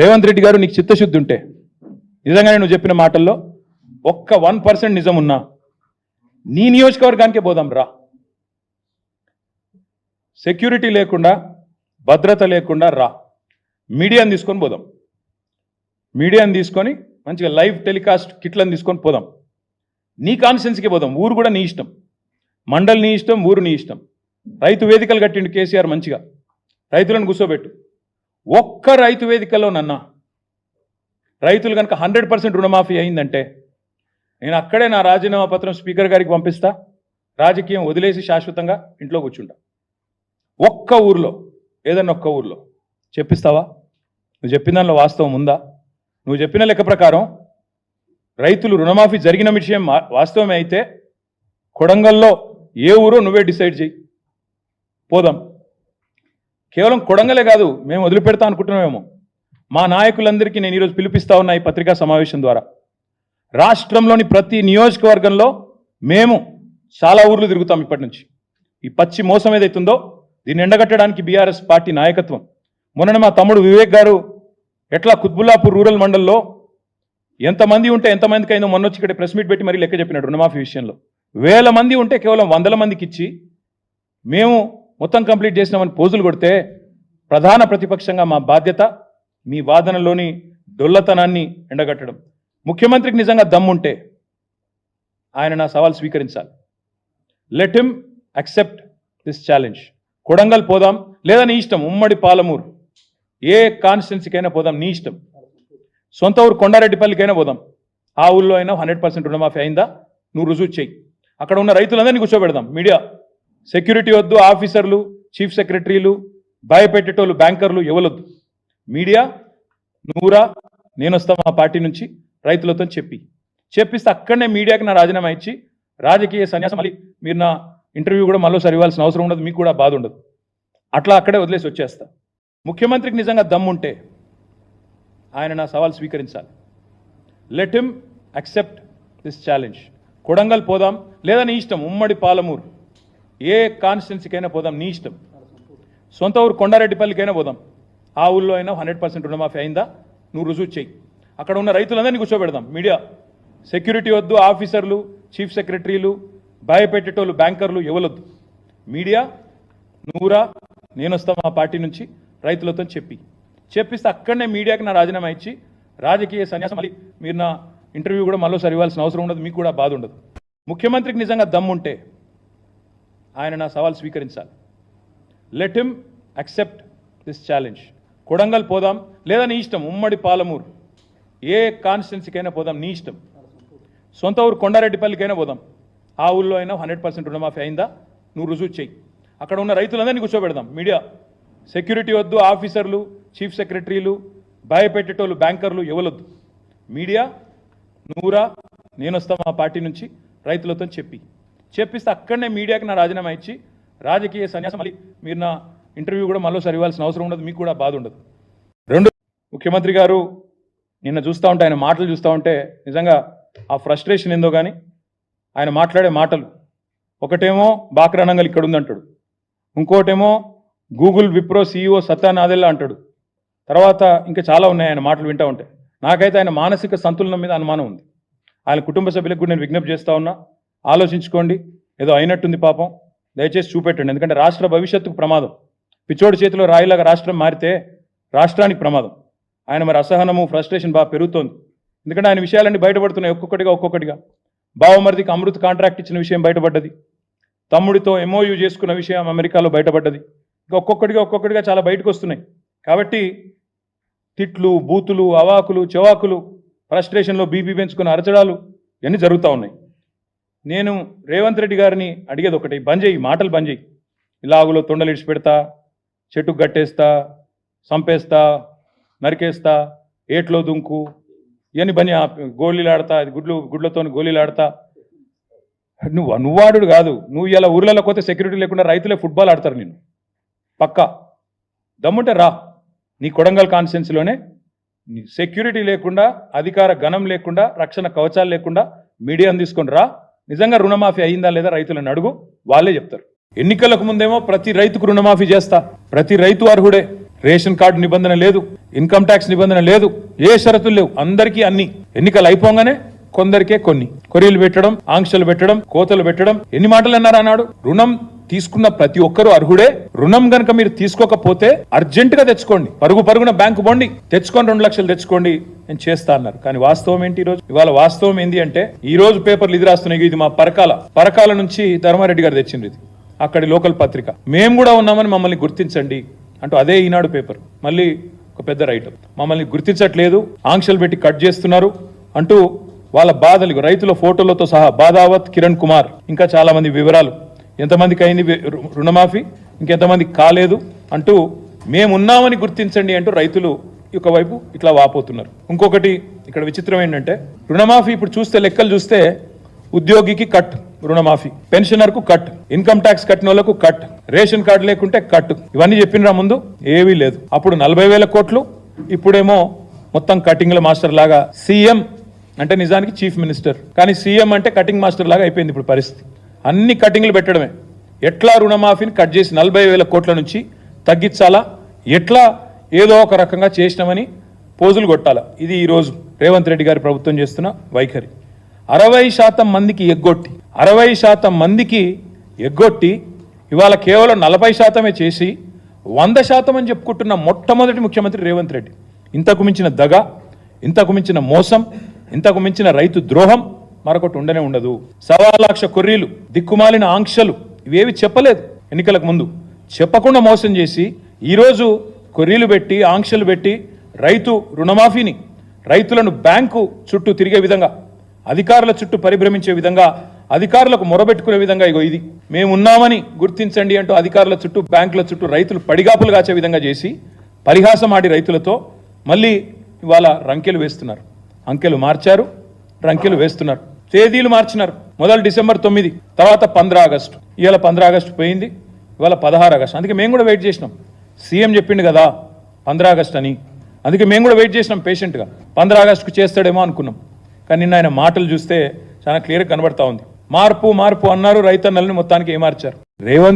రేవంత్ రెడ్డి గారు నీకు చిత్తశుద్ధి ఉంటే నిజంగానే నువ్వు చెప్పిన మాటల్లో ఒక్క వన్ పర్సెంట్ నిజం ఉన్నా నీ నియోజకవర్గానికే పోదాం రా. సెక్యూరిటీ లేకుండా భద్రత లేకుండా రా. మీడియాని తీసుకొని పోదాం. మీడియాని తీసుకొని మంచిగా లైవ్ టెలికాస్ట్ కిట్లను తీసుకొని పోదాం. నీ కాన్స్టెన్సీకి పోదాం. ఊరు కూడా నీ ఇష్టం. మండలి నీ ఇష్టం ఊరు నీ ఇష్టం. రైతు వేదికలు కట్టిండు కేసీఆర్ మంచిగా. రైతులను కూర్చోబెట్టు. ఒక్క రైతు వేదికలో నన్న. రైతులు కనుక హండ్రెడ్ పర్సెంట్ రుణమాఫీ అయిందంటే నేను అక్కడే నా రాజీనామా పత్రం స్పీకర్ గారికి పంపిస్తా రాజకీయం వదిలేసి శాశ్వతంగా ఇంట్లో కూర్చుంటా. ఒక్క ఊర్లో ఏదన్నా ఒక్క ఊర్లో. చెప్పిస్తావా? నువ్వు చెప్పిన దానిలో వాస్తవం ఉందా? నువ్వు చెప్పిన లెక్క ప్రకారం రైతులు రుణమాఫీ జరిగిన విషయం వాస్తవమే అయితే కొడంగల్లో ఏ ఊరో నువ్వే డిసైడ్ చేయి పోదాం. కేవలం కొడంగలే కాదు మేము వదిలిపెడతా అనుకుంటున్నామేమో. మా నాయకులందరికీ నేను ఈరోజు పిలిపిస్తా ఉన్నా ఈ పత్రికా సమావేశం ద్వారా. రాష్ట్రంలోని ప్రతి నియోజకవర్గంలో మేము చాలా ఊర్లు తిరుగుతాం ఇప్పటి నుంచి. ఈ పచ్చి మోసం ఏదైతుందో దీన్ని ఎండగట్టడానికి బీఆర్ఎస్ పార్టీ నాయకత్వం. మొన్న మా తమ్ముడు వివేక్ గారు ఎట్లా కుత్బుల్లాపూర్ రూరల్ మండల్లో ఎంతమంది ఉంటే ఎంతమందికి అయిందో మొన్న వచ్చి ఇక్కడ ప్రెస్ మీట్ పెట్టి మరీ లెక్క చెప్పినాడు రుణమాఫీ విషయంలో. వేల మంది ఉంటే కేవలం వందల మందికి ఇచ్చి మేము మొత్తం కంప్లీట్ చేసినామని పోజులు కొడితే ప్రధాన ప్రతిపక్షంగా మా బాధ్యత మీ వాదనలోని డొల్లతనాన్ని ఎండగట్టడం. ముఖ్యమంత్రికి నిజంగా దమ్ముంటే ఆయన నా సవాల్ స్వీకరించాలి. Let him accept this challenge Kodangal పోదాం లేదా నీ ఇష్టం ఉమ్మడి పాలమూరు. ఏ కాన్స్టిట్యున్సీకైనా పోదాం నీ ఇష్టం. సొంత ఊరు కొండారెడ్డిపల్లికైనా పోదాం. ఆ ఊళ్ళో అయినా హండ్రెడ్ పర్సెంట్ రుణమాఫీ అయిందా? నువ్వు రుజువు చేయి అక్కడ ఉన్న రైతులందరినీ కూర్చోబెడదాం. మీడియా సెక్యూరిటీ వద్దు ఆఫీసర్లు చీఫ్ సెక్రటరీలు భయపెట్టేటోళ్ళు బ్యాంకర్లు ఎవరొద్దు మీడియా నువ్వురా నేను వస్తా మా పార్టీ నుంచి రైతులతో చెప్పి. చెప్పిస్తే అక్కడనే మీడియాకి నా రాజీనామా ఇచ్చి రాజకీయ సన్యాసం మళ్ళీ మీరు నా ఇంటర్వ్యూ కూడా మళ్ళీ ఇవ్వాల్సిన అవసరం ఉండదు మీకు కూడా బాధ ఉండదు. అట్లా అక్కడే వదిలేసి వచ్చేస్తా. ముఖ్యమంత్రికి నిజంగా దమ్ముంటే ఆయన నా సవాల్ స్వీకరించాలి. Let him accept this challenge. Kodangal పోదాం లేదా నీ ఇష్టం ఉమ్మడి పాలమూరు. ఏ కాన్స్టిట్యున్సీకైనా పోదాం నీ ఇష్టం. సొంత ఊరు కొండారెడ్డిపల్లికైనా పోదాం. ఆ ఊళ్ళో అయినా హండ్రెడ్ పర్సెంట్ రుణమాఫీ అయిందా? నువ్వు రుజువు చేయి అక్కడ ఉన్న రైతులందరినీ కూర్చోబెడదాం మీడియా. సెక్యూరిటీ వద్దు ఆఫీసర్లు చీఫ్ సెక్రటరీలు భయపెట్టేటోళ్ళు బ్యాంకర్లు ఎవరొద్దు మీడియా నువ్వురా నేను వస్తా మా పార్టీ నుంచి రైతులతో చెప్పి. చెప్పిస్తే అక్కడనే మీడియాకి నా రాజీనామా ఇచ్చి రాజకీయ సన్యాసం మళ్ళీ మీరు నా ఇంటర్వ్యూ కూడా మళ్ళీ ఇవ్వాల్సిన అవసరం ఉండదు మీకు కూడా బాధ ఉండదు. ముఖ్యమంత్రికి నిజంగా దమ్ముంటే ఆయన నా సవాల్ స్వీకరించాలి. Let him accept this challenge Kodangal పోదాం. లేదా నీ ఇష్టం ఉమ్మడి పాలమూరు. ఏ కాన్స్టిట్యున్సీకైనా పోదాం నీ ఇష్టం. సొంత ఊరు కొండారెడ్డిపల్లికైనా పోదాం. ఆ ఊళ్ళో అయినా హండ్రెడ్ పర్సెంట్ రుణమాఫీ అయిందా? నువ్వు రుజువు చేయి అక్కడ ఉన్న రైతులందరినీ కూర్చోబెడదాం. మీడియా. సెక్యూరిటీ వద్దు ఆఫీసర్లు చీఫ్ సెక్రటరీలు భయపెట్టేటోళ్ళు బ్యాంకర్లు ఎవరొద్దు మీడియా నువ్వురా నేను వస్తా మా పార్టీ నుంచి రైతులతో చెప్పి. చెప్పిస్తే అక్కడనే మీడియాకి నా రాజీనామా ఇచ్చి రాజకీయ సన్యాసం మళ్ళీ మీరు నా ఇంటర్వ్యూ కూడా మళ్ళీసారి ఇవ్వాల్సిన అవసరం ఉండదు మీకు కూడా బాధ ఉండదు. రెండు ముఖ్యమంత్రి గారు నిన్న చూస్తూ ఉంటే ఆయన మాటలు చూస్తూ ఉంటే నిజంగా ఆ ఫ్రస్ట్రేషన్ ఏందో కానీ ఆయన మాట్లాడే మాటలు. ఒకటేమో బాక్రానంగల్ ఇక్కడ ఉందంటాడు ఇంకోటేమో గూగుల్ విప్రో సీఈఓ సత్యానాదెల్లా అంటాడు. తర్వాత ఇంకా చాలా ఉన్నాయి ఆయన మాటలు వింటూ ఉంటే. నాకైతే ఆయన మానసిక సంతులనం మీద అనుమానం ఉంది. ఆయన కుటుంబ సభ్యులకు కూడా నేను విజ్ఞప్తి చేస్తూ ఉన్నా. ఆలోచించుకోండి. ఏదో అయినట్టుంది పాపం. దయచేసి చూపెట్టండి. ఎందుకంటే రాష్ట్ర భవిష్యత్తుకు ప్రమాదం. పిచ్చోడి చేతిలో రాయిలాగా రాష్ట్రం మారితే రాష్ట్రానికి ప్రమాదం. ఆయన మరి అసహనము ఫ్రస్ట్రేషన్ బాగా పెరుగుతోంది. ఎందుకంటే ఆయన విషయాలన్నీ బయటపడుతున్నాయి ఒక్కొక్కటిగా ఒక్కొక్కటిగా. బావమరిదికి అమృత్ కాంట్రాక్ట్ ఇచ్చిన విషయం బయటపడ్డది. తమ్ముడితో ఎంఓయూ చేసుకున్న విషయం అమెరికాలో బయటపడ్డది. ఇంకా ఒక్కొక్కటిగా ఒక్కొక్కటిగా చాలా బయటకు వస్తున్నాయి కాబట్టి తిట్లు బూతులు అవాకులు చెవాకులు ఫ్రస్ట్రేషన్లో బీపీ పెంచుకున్న అరచడాలు ఇవన్నీ జరుగుతూ ఉన్నాయి. నేను రేవంత్ రెడ్డి గారిని అడిగేది ఒకటి బంద్ చేయి మాటలు బంద్ చేయి. ఇలాగులో తొండలు ఇడిచి పెడతా చెట్టుకు గట్టేస్తా చంపేస్తా నరికేస్తా ఏట్లో దుంకు ఇవన్నీ బని గోళీలు ఆడతా అది గుడ్లు గుడ్లతో గోళీలాడతా. నువ్వు అనువాడు కాదు. నువ్వు ఇలా ఊర్లలో పోతే సెక్యూరిటీ లేకుండా రైతులే ఫుట్బాల్ ఆడతారు నేను పక్కా. దమ్ముంటే రా. నీ కొడంగల్ కాన్స్టిట్యున్సీలోనే సెక్యూరిటీ లేకుండా అధికార గణం లేకుండా రక్షణ కవచాలు లేకుండా మీడియాను తీసుకొని రా. నిజంగా రుణమాఫీ అయిందా లేదా రైతులను అడుగు వాళ్ళే చెప్తారు. ఎన్నికలకు ముందేమో ప్రతి రైతుకు రుణమాఫీ చేస్తా. ప్రతి రైతు అర్హుడే. రేషన్ కార్డు నిబంధన లేదు. ఇన్కమ్ ట్యాక్స్ నిబంధన లేదు. ఏ షరతులు లేవు. అందరికీ అన్ని. ఎన్నికలు అయిపోగానే కొందరికే కొన్ని. కొరియలు పెట్టడం ఆంక్షలు పెట్టడం కోతలు పెట్టడం. ఎన్ని మాటలు అన్నారు అన్నాడు? రుణం తీసుకున్న ప్రతి ఒక్కరూ అర్హుడే. రుణం గనక మీరు తీసుకోకపోతే అర్జెంట్గా తెచ్చుకోండి. పరుగు పరుగున బ్యాంకు పోండి తెచ్చుకొని రెండు లక్షలు తెచ్చుకోండి నేను చేస్తా అన్నారు. కానీ వాస్తవం ఏంటి ఈ రోజు ఇవాళ వాస్తవం ఏంటి అంటే ఈ రోజు పేపర్లు ఇది రాస్తున్నాయి. ఇది మా పరకాల పరకాల నుంచి ధర్మారెడ్డి గారు తెచ్చింది ఇది. అక్కడి లోకల్ పత్రిక. మేము కూడా ఉన్నామని మమ్మల్ని గుర్తించండి అంటూ అదే ఈనాడు పేపర్. మళ్ళీ ఒక పెద్ద రైటర్ మమ్మల్ని గుర్తించట్లేదు. ఆంక్షలు పెట్టి కట్ చేస్తున్నారు అంటూ వాళ్ళ బాధలు. రైతుల ఫోటోలతో సహా బాధావత్ కిరణ్ కుమార్ ఇంకా చాలా మంది వివరాలు. ఎంతమందికి అయింది రుణమాఫీ? ఇంకెంతమందికి కాలేదు అంటూ మేమున్నామని గుర్తించండి అంటూ రైతులు ఒక వైపు ఇట్లా వాపోతున్నారు. ఇంకొకటి ఇక్కడ విచిత్రం ఏంటంటే రుణమాఫీ ఇప్పుడు చూస్తే లెక్కలు చూస్తే ఉద్యోగికి కట్ రుణమాఫీ పెన్షనర్కు కట్ ఇన్కమ్ ట్యాక్స్ కట్టిన వాళ్ళకు కట్ రేషన్ కార్డు లేకుంటే కట్. ఇవన్నీ చెప్పినరా ముందు? ఏవీ లేదు. అప్పుడు నలభై వేల కోట్లు ఇప్పుడేమో మొత్తం కటింగ్ల మాస్టర్ లాగా సీఎం అంటే నిజానికి చీఫ్ మినిస్టర్. కానీ సీఎం అంటే కటింగ్ మాస్టర్ లాగా అయిపోయింది ఇప్పుడు పరిస్థితి. అన్ని కటింగ్లు పెట్టడమే. ఎట్లా రుణమాఫీని కట్ చేసి నలభై వేల కోట్ల నుంచి తగ్గించాలా? ఎట్లా ఏదో ఒక రకంగా చేసినామని పోజులు కొట్టాలా? ఇది ఈరోజు రేవంత్ రెడ్డి గారి ప్రభుత్వం చేస్తున్న వైఖరి. అరవై శాతం మందికి ఎగ్గొట్టి అరవై శాతం మందికి ఎగ్గొట్టి ఇవాళ కేవలం నలభై శాతమే చేసి వంద శాతం అని చెప్పుకుంటున్న మొట్టమొదటి ముఖ్యమంత్రి రేవంత్ రెడ్డి. ఇంతకు మించిన దగ ఇంతకు మించిన మోసం ఇంతకు మించిన రైతు ద్రోహం మరొకటి ఉండనే ఉండదు. సవా లక్ష కొర్రీలు దిక్కుమాలిన ఆంక్షలు ఇవేవి చెప్పలేదు. ఎన్నికలకు ముందు చెప్పకుండా మోసం చేసి ఈరోజు కొర్రీలు పెట్టి ఆంక్షలు పెట్టి రైతు రుణమాఫీని రైతులను బ్యాంకు చుట్టూ తిరిగే విధంగా అధికారుల చుట్టూ పరిభ్రమించే విధంగా అధికారులకు మొరబెట్టుకునే విధంగా ఇగో ఇది. మేమున్నామని గుర్తించండి అంటూ అధికారుల చుట్టూ బ్యాంకుల చుట్టూ రైతులు పడిగాపులు కాచే విధంగా చేసి పరిహాసం ఆడి రైతులతో మళ్ళీ ఇవాళ రంకెలు వేస్తున్నారు. అంకెలు మార్చారు రంకెలు వేస్తున్నారు. తేదీలు మార్చినారు. మొదలు డిసెంబర్ తొమ్మిది తర్వాత పంద్రా ఆగస్టు. ఇవాళ పంద్రా ఆగస్టు పోయింది ఇవాళ పదహారు ఆగస్టు. అందుకే మేము కూడా వెయిట్ చేసినాం. సీఎం చెప్పిండు కదా పంద్ర ఆగస్ట్ అని. అందుకే మేము కూడా వెయిట్ చేసినాం పేషెంట్గా. పంద్రా ఆగస్టుకు చేస్తాడేమో అనుకున్నాం. కానీ నిన్న ఆయన మాటలు చూస్తే చాలా క్లియర్గా కనబడతా ఉంది. మార్పు మార్పు అన్నారు రైతన్నల్ని మొత్తానికి ఏమార్చారు. రేవంత్